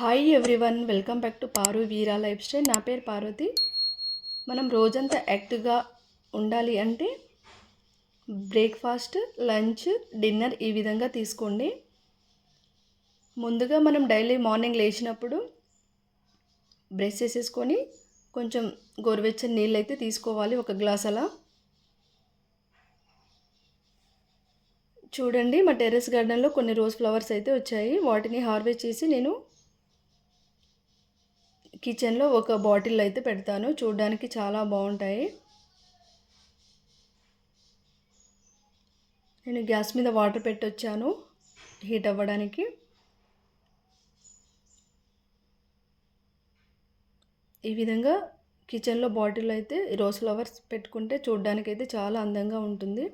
Hi everyone welcome back to Paru Veera lifestyle నా పేరు పార్వతి. మనం రోజంతా యాక్టివ్గా ఉండాలి అంటే బ్రేక్ఫాస్ట్ లంచ్ డిన్నర్ ఈ విధంగా తీసుకోండి. ముందుగా మనం డైలీ మార్నింగ్ లేచినప్పుడు బ్రష్ చేసేసుకొని కొంచెం గోరువెచ్చని నీళ్ళు అయితే తీసుకోవాలి ఒక గ్లాస్ అలా. చూడండి మా టెర్రస్ గార్డెన్లో కొన్ని రోజ్ ఫ్లవర్స్ అయితే వచ్చాయి. వాటిని హార్వెస్ట్ చేసి నేను కిచెన్లో ఒక బాటిల్ అయితే పెడతాను. చూడడానికి చాలా బాగుంటాయి. నేను గ్యాస్ మీద వాటర్ పెట్టొచ్చాను. హీట్ అవ్వడానికి. ఈ విధంగా కిచెన్లో బాటిల్ అయితే రోజ్ ఫ్లవర్స్ పెట్టుకుంటే చూడడానికి చాలా అందంగా ఉంటుంది.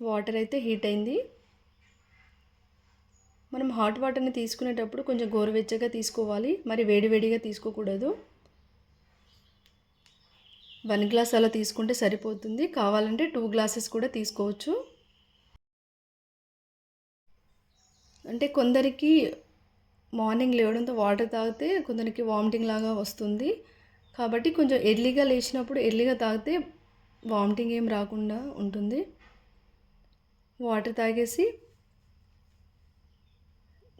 వాటర్ అయితే హీట్ అయింది. మనం హాట్ వాటర్ని తీసుకునేటప్పుడు కొంచెం గోరువెచ్చగా తీసుకోవాలి. మరి వేడివేడిగా తీసుకోకూడదు. వన్ గ్లాస్ అలా తీసుకుంటే సరిపోతుంది. కావాలంటే టూ గ్లాసెస్ కూడా తీసుకోవచ్చు. అంటే కొందరికి మార్నింగ్ లేవడంతో వాటర్ తాగితే కొందరికి వామిటింగ్ లాగా వస్తుంది. కాబట్టి కొంచెం ఎర్లీగా లేచినప్పుడు ఎర్లీగా తాగితే వామిటింగ్ ఏం రాకుండా ఉంటుంది. వాటర్ తాగేసి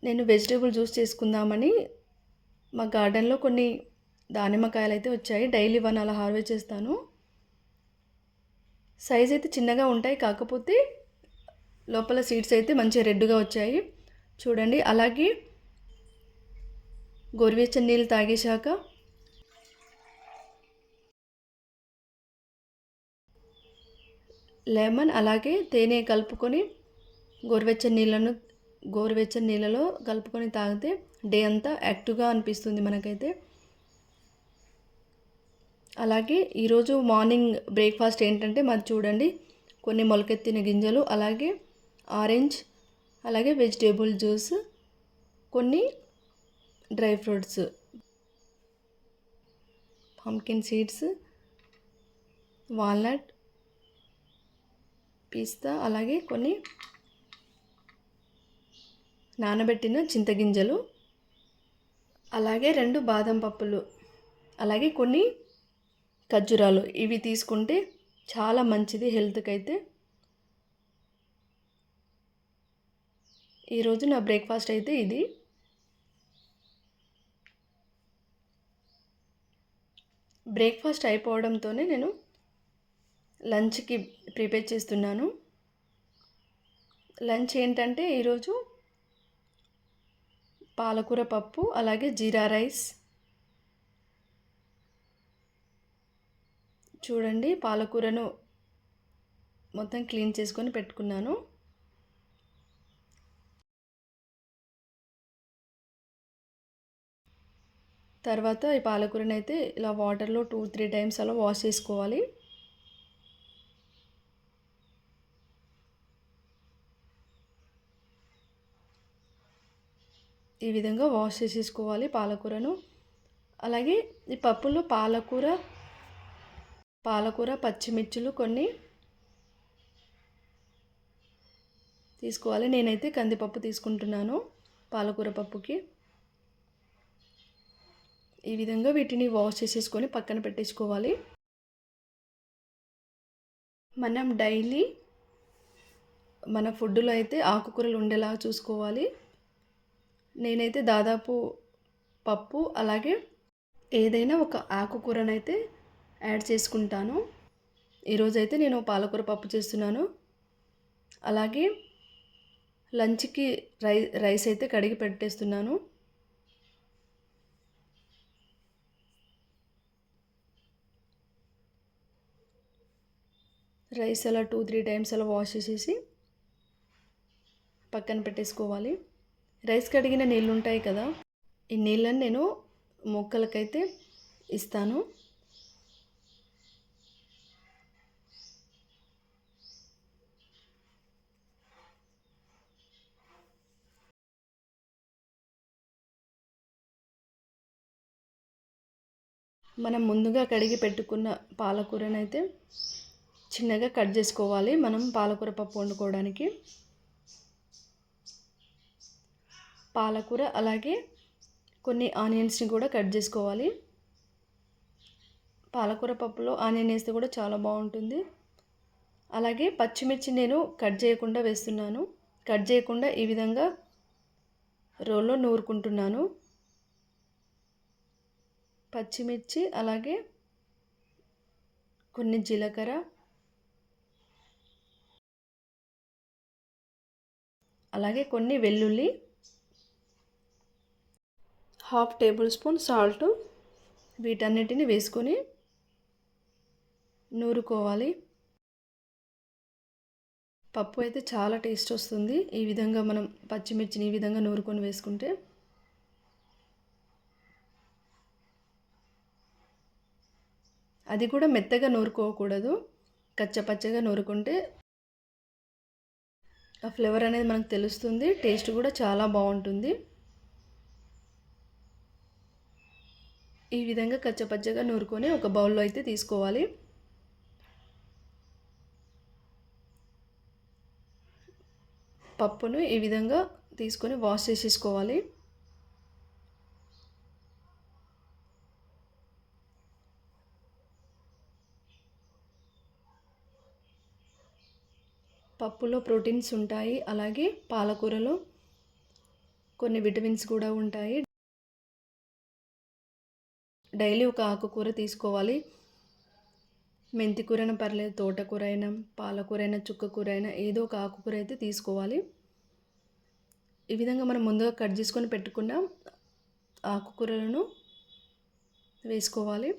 నేను వెజిటేబుల్ జ్యూస్ చేసుకుందామని మా గార్డెన్లో కొన్ని దానిమ్మకాయలు అయితే వచ్చాయి. డైలీ వన్ అలా హార్వెస్ట్ చేస్తాను. సైజ్ అయితే చిన్నగా ఉంటాయి. కాకపోతే లోపల సీడ్స్ అయితే మంచిగా రెడ్గా వచ్చాయి. చూడండి. అలాగే గోరువెచ్చని నీళ్ళు తాగేశాక లెమన్ అలాగే తేనె కలుపుకొని గోరువెచ్చని నీళ్ళను గోరువెచ్చని నీళ్ళలో కలుపుకొని తాగితే డే అంతా యాక్టివ్గా అనిపిస్తుంది మనకైతే. అలాగే ఈరోజు మార్నింగ్ బ్రేక్ఫాస్ట్ ఏంటంటే మాది చూడండి కొన్ని మొలకెత్తిన గింజలు అలాగే ఆరెంజ్ అలాగే వెజిటేబుల్ జ్యూస్ కొన్ని dry fruits pumpkin seeds walnut పిస్తా అలాగే కొన్ని నానబెట్టిన చింతగింజలు అలాగే రెండు బాదం పప్పులు అలాగే కొన్ని ఖర్జూరాలు. ఇవి తీసుకుంటే చాలా మంచిది హెల్త్కి అయితే ఈరోజు నా బ్రేక్ఫాస్ట్ అయితే ఇది. బ్రేక్ఫాస్ట్ అయిపోవడంతోనే నేను లంచ్కి ప్రిపేర్ చేస్తున్నాను. లంచ్ ఏంటంటే ఈరోజు పాలకూర పప్పు అలాగే జీరా రైస్. చూడండి పాలకూరను మొత్తం క్లీన్ చేసుకొని పెట్టుకున్నాను. తర్వాత ఈ పాలకూరని అయితే ఇలా వాటర్లో టూ త్రీ టైమ్స్ అలా వాష్ చేసుకోవాలి. ఈ విధంగా వాష్ చేసేసుకోవాలి పాలకూరను. అలాగే ఈ పప్పులో పాలకూర పాలకూర పచ్చిమిర్చులు కొన్ని తీసుకోవాలి. నేనైతే కందిపప్పు తీసుకుంటున్నాను పాలకూర పప్పుకి. ఈ విధంగా వీటిని వాష్ చేసేసుకొని పక్కన పెట్టేసుకోవాలి. మనం డైలీ మన ఫుడ్లో అయితే ఆకుకూరలు ఉండేలా చూసుకోవాలి. నేనైతే దాదాపు పప్పు అలాగే ఏదైనా ఒక ఆకుకూరనైతే యాడ్ చేసుకుంటాను. ఈరోజైతే నేను పాలకూర పప్పు చేస్తున్నాను. అలాగే లంచ్కి రై రైస్ అయితే కడిగి పెట్టేస్తున్నాను. రైస్ అలా టూ త్రీ టైమ్స్ అలా వాష్ చేసేసి పక్కన పెట్టేసుకోవాలి. రైస్ కడిగిన నీళ్ళు ఉంటాయి కదా ఈ నీళ్ళని నేను మొక్కలకైతే ఇస్తాను. మనం ముందుగా కడిగి పెట్టుకున్న పాలకూరనైతే చిన్నగా కట్ చేసుకోవాలి మనం పాలకూర పప్పు వండుకోవడానికి. పాలకూర అలాగే కొన్ని ఆనియన్స్ని కూడా కట్ చేసుకోవాలి. పాలకూర పప్పులో ఆనియన్ వేస్తే కూడా చాలా బాగుంటుంది. అలాగే పచ్చిమిర్చి నేను కట్ చేయకుండా వేస్తున్నాను. కట్ చేయకుండా ఈ విధంగా రోల్లో నూరుకుంటున్నాను. పచ్చిమిర్చి అలాగే కొన్ని జీలకర్ర. అలాగే కొన్ని వెల్లుల్లి. హాఫ్ టేబుల్ స్పూన్ సాల్ట్ వీటన్నిటిని వేసుకొని నూరుకోవాలి. పప్పు అయితే చాలా టేస్ట్ వస్తుంది. ఈ విధంగా మనం పచ్చిమిర్చిని ఈ విధంగా నూరుకొని వేసుకుంటే అది కూడా మెత్తగా నూరుకోకూడదు. కచ్చపచ్చగా నూరుకుంటే ఆ ఫ్లేవర్ అనేది మనకు తెలుస్తుంది. టేస్ట్ కూడా చాలా బాగుంటుంది. ఈ విధంగా కచ్చపచ్చగా నూరుకొని ఒక బౌల్లో అయితే తీసుకోవాలి. పప్పును ఈ విధంగా తీసుకొని వాష్ చేసేసుకోవాలి. పప్పులో ప్రోటీన్స్ ఉంటాయి అలాగే పాలకూరలో కొన్ని విటమిన్స్ కూడా ఉంటాయి. డైలీ ఒక ఆకుకూర తీసుకోవాలి. మెంతికూరైనా పర్లేదు తోటకూర అయినా పాలకూర అయినా చుక్కకూర అయినా ఏదో ఒక ఆకుకూర అయితే తీసుకోవాలి. ఈ విధంగా మనం ముందుగా కట్ చేసుకొని పెట్టుకున్న ఆకుకూరలను వేసుకోవాలి.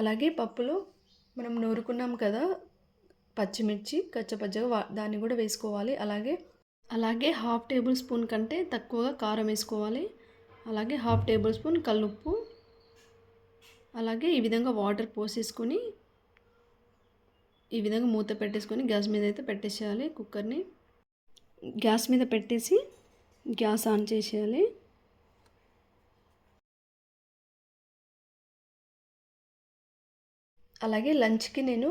అలాగే పప్పులో మనం నూరుకున్నాం కదా పచ్చిమిర్చి కచ్చపచ్చగా దాన్ని కూడా వేసుకోవాలి. అలాగే అలాగే హాఫ్ టేబుల్ స్పూన్ కంటే తక్కువగా కారం వేసుకోవాలి. అలాగే హాఫ్ టేబుల్ స్పూన్ కల్లుప్పు. అలాగే ఈ విధంగా వాటర్ పోసేసుకొని ఈ విధంగా మూత పెట్టేసుకొని గ్యాస్ మీద అయితే పెట్టేసేయాలి కుక్కర్ని. గ్యాస్ మీద పెట్టేసి గ్యాస్ ఆన్ చేసేయాలి. అలాగే లంచ్కి నేను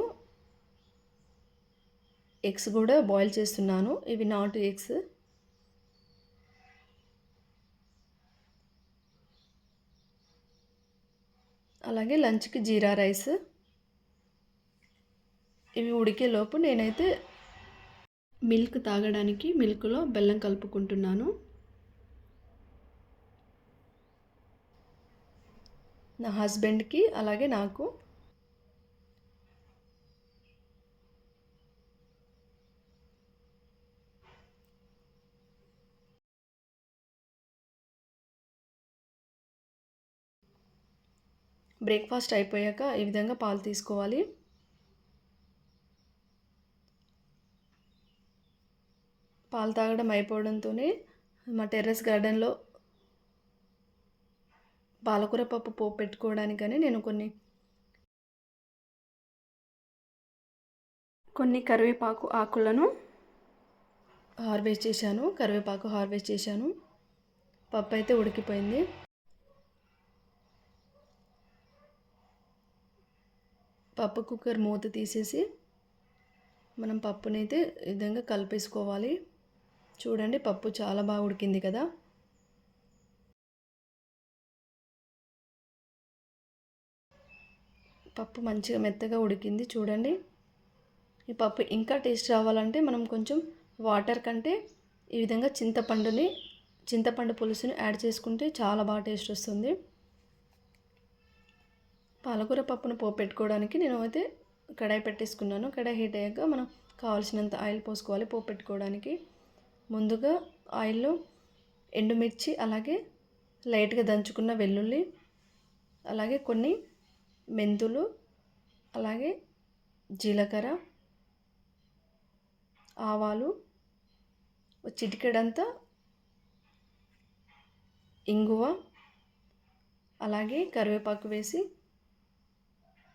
ఎగ్స్ కూడా బాయిల్ చేస్తున్నాను. ఇవి నాటు ఎగ్స్. అలాగే లంచ్కి జీరా రైస్. ఇవి ఉడికేలోపు నేనైతే మిల్క్ తాగడానికి మిల్క్లో బెల్లం కలుపుకుంటున్నాను. నా హస్బెండ్కి అలాగే నాకు బ్రేక్ఫాస్ట్ అయిపోయాక ఈ విధంగా పాలు తీసుకోవాలి. పాలు తాగడం అయిపోవడంతోనే మా టెర్రస్ గార్డెన్లో పాలకూర పప్పు పోపు పెట్టుకోవడానికని నేను కొన్ని కొన్ని కరివేపాకు ఆకులను హార్వెస్ట్ చేశాను. కరివేపాకు హార్వెస్ట్ చేశాను. పప్పు అయితే ఉడికిపోయింది. పప్పు కుక్కర్ మూత తీసేసి మనం పప్పునైతే ఈ విధంగా కలిపేసుకోవాలి. చూడండి పప్పు చాలా బాగా ఉడికింది కదా. పప్పు మంచిగా మెత్తగా ఉడికింది చూడండి. ఈ పప్పు ఇంకా టేస్ట్ రావాలంటే మనం కొంచెం వాటర్ కంటే ఈ విధంగా చింతపండుని చింతపండు పులుసుని యాడ్ చేసుకుంటే చాలా బాగా టేస్ట్ వస్తుంది. పాలకూర పప్పును పోపు పెట్టుకోవడానికి నేను అయితే కడాయి పెట్టేసుకున్నాను. కడాయి హీట్ అయ్యాక మనం కావాల్సినంత ఆయిల్ పోసుకోవాలి. పోపు పెట్టుకోవడానికి ముందుగా ఆయిల్లో ఎండుమిర్చి అలాగే లైట్గా దంచుకున్న వెల్లుల్లి అలాగే కొన్ని మెంతులు అలాగే జీలకర్ర ఆవాలు చిటికెడంతా ఇంగువ అలాగే కరివేపాకు వేసి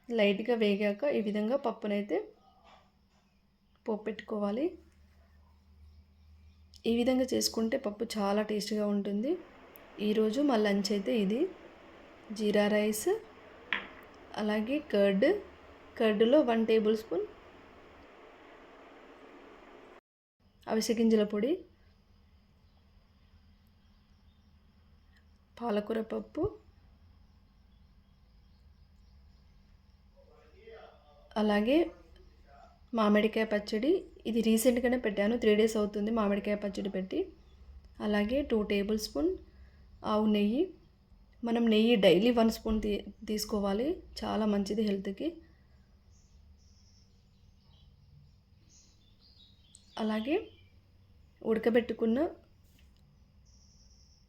లైట్గా వేగాక ఈ విధంగా పప్పునైతే పోపు పెట్టుకోవాలి ఈ విధంగా చేసుకుంటే పప్పు చాలా టేస్ట్గా ఉంటుంది. ఈరోజు మా లంచ్ అయితే ఇది. జీరా రైస్ అలాగే కర్డ్. కర్డ్లో వన్ టేబుల్ స్పూన్ అవిసె గింజల పొడి పాలకూర పప్పు అలాగే మామిడికాయ పచ్చడి ఇది రీసెంట్గానే పెట్టాను త్రీ డేస్ అవుతుంది మామిడికాయ పచ్చడి పెట్టి. అలాగే టూ టేబుల్ స్పూన్ ఆవు నెయ్యి. మనం నెయ్యి డైలీ వన్ స్పూన్ తీ తీసుకోవాలి చాలా మంచిది హెల్త్కి అలాగే ఉడకబెట్టుకున్న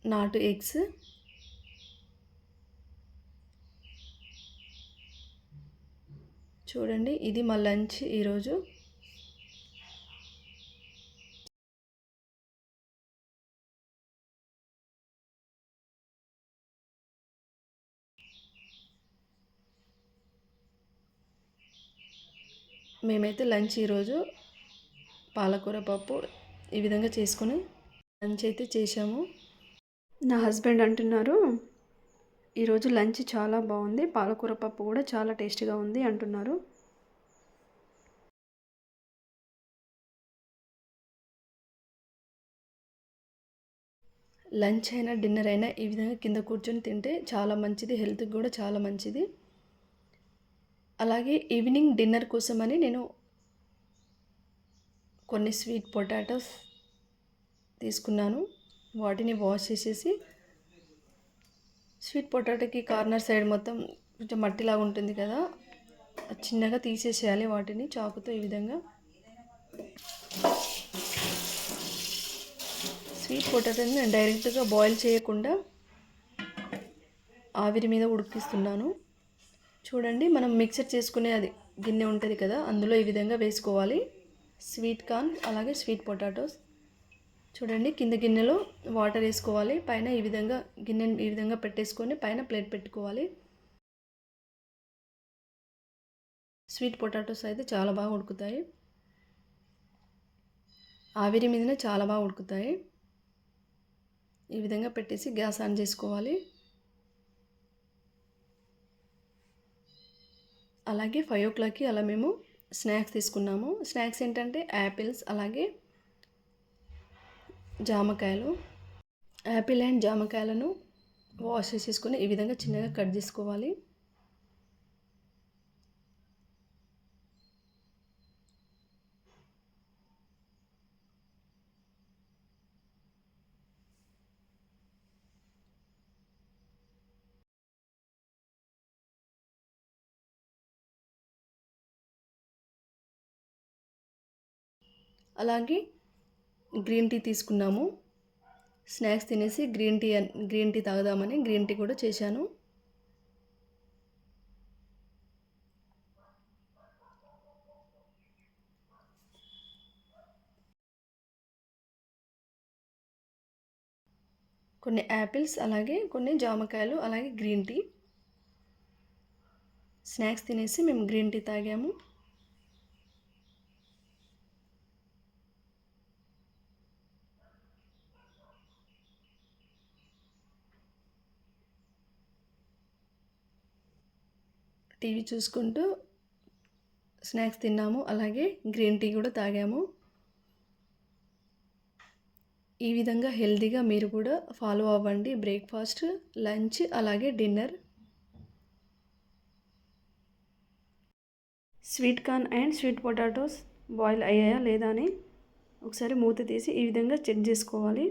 నాటు ఎగ్స్ చూడండి ఇది మా లంచ్ ఈరోజు. మేమైతే లంచ్ ఈరోజు పాలకూర పప్పు ఈ విధంగా చేసుకొని లంచ్ అయితే చేశాము. నా హస్బెండ్ అంటున్నారు ఈరోజు లంచ్ చాలా బాగుంది. పాలకూర పప్పు కూడా చాలా టేస్టీగా ఉంది అంటున్నారు. లంచ్ అయినా డిన్నర్ అయినా ఈ విధంగా కింద కూర్చొని తింటే చాలా మంచిది. హెల్త్కి కూడా చాలా మంచిది. అలాగే ఈవినింగ్ డిన్నర్ కోసమని నేను కొన్ని స్వీట్ పొటాటోస్ తీసుకున్నాను. వాటిని వాష్ చేసేసి స్వీట్ పొటాటోకి కార్నర్ సైడ్ మొత్తం కొంచెం మట్టిలాగా ఉంటుంది కదా చిన్నగా తీసేసేయాలి వాటిని చాకుతో ఈ విధంగా. స్వీట్ పొటాటోని నేను డైరెక్ట్గా బాయిల్ చేయకుండా ఆవిరి మీద ఉడికిస్తున్నాను. చూడండి మనం మిక్సర్ చేసుకునే అది గిన్నె ఉంటుంది కదా అందులో ఈ విధంగా వేసుకోవాలి. స్వీట్ కార్న్ అలాగే స్వీట్ పొటాటోస్. చూడండి కింద గిన్నెలో వాటర్ వేసుకోవాలి. పైన ఈ విధంగా గిన్నె ఈ విధంగా పెట్టేసుకొని పైన ప్లేట్ పెట్టుకోవాలి. స్వీట్ పొటాటోస్ అయితే చాలా బాగా ఉడుకుతాయి. ఆవిరి మీదనే చాలా బాగా ఉడుకుతాయి. ఈ విధంగా పెట్టేసి గ్యాస్ ఆన్ చేసుకోవాలి. అలాగే ఫైవ్ ఓ క్లాక్కి అలా మేము స్నాక్స్ తీసుకున్నాము. స్నాక్స్ ఏంటంటే యాపిల్స్ అలాగే జామకాయలు యాపిల్ అండ్ జామకాయలను వాష్ చేసేసుకొని ఈ విధంగా చిన్నగా కట్ చేసుకోవాలి. అలాగే గ్రీన్ టీ తీసుకున్నాము. స్నాక్స్ తినేసి గ్రీన్ టీ గ్రీన్ టీ తాగుదామని గ్రీన్ టీ కూడా చేశాను. కొన్ని యాపిల్స్ అలాగే కొన్ని జామకాయలు అలాగే గ్రీన్ టీ. స్నాక్స్ తినేసి మేము గ్రీన్ టీ తాగాము. టీవీ చూసుకుంటూ స్నాక్స్ తిన్నాము. అలాగే గ్రీన్ టీ కూడా తాగాము. ఈ విధంగా హెల్తీగా మీరు కూడా ఫాలో అవ్వండి. బ్రేక్ఫాస్ట్ లంచ్ అలాగే dinner. Sweet corn and sweet potatoes boil అయ్యాయా లేదా అని ఒకసారి మూత తీసి ఈ విధంగా చెక్ చేసుకోవాలి.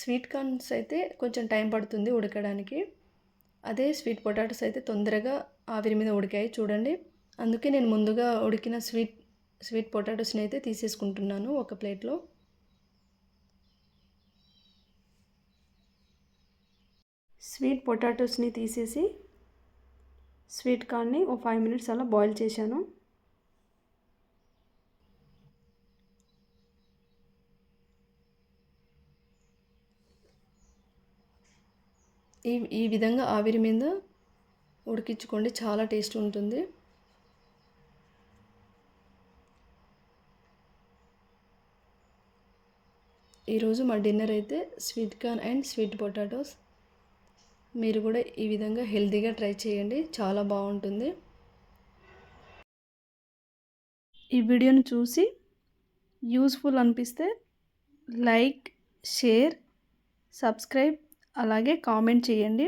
స్వీట్ కార్న్స్ అయితే కొంచెం టైం పడుతుంది ఉడకడానికి. అదే స్వీట్ పొటాటోస్ అయితే తొందరగా ఆవిరి మీద ఉడికాయి చూడండి. అందుకే నేను ముందుగా ఉడికిన స్వీట్ స్వీట్ పొటాటోస్ని అయితే తీసేసుకుంటున్నాను ఒక ప్లేట్లో. స్వీట్ పొటాటోస్ని తీసేసి స్వీట్ కార్న్ని ఒక ఫైవ్ మినిట్స్ అలా బాయిల్ చేశాను. ఈ ఈ విధంగా ఆవిరి మీద ఉడికించుకోండి. చాలా టేస్ట్ ఉంటుంది. ఈరోజు మా డిన్నర్ అయితే sweet corn and sweet potatoes. మీరు కూడా ఈ విధంగా హెల్తీగా ట్రై చేయండి. చాలా బాగుంటుంది. ఈ వీడియోని చూసి యూస్ఫుల్ అనిపిస్తే లైక్ షేర్ సబ్స్క్రైబ్ అలాగే కామెంట్ చేయండి.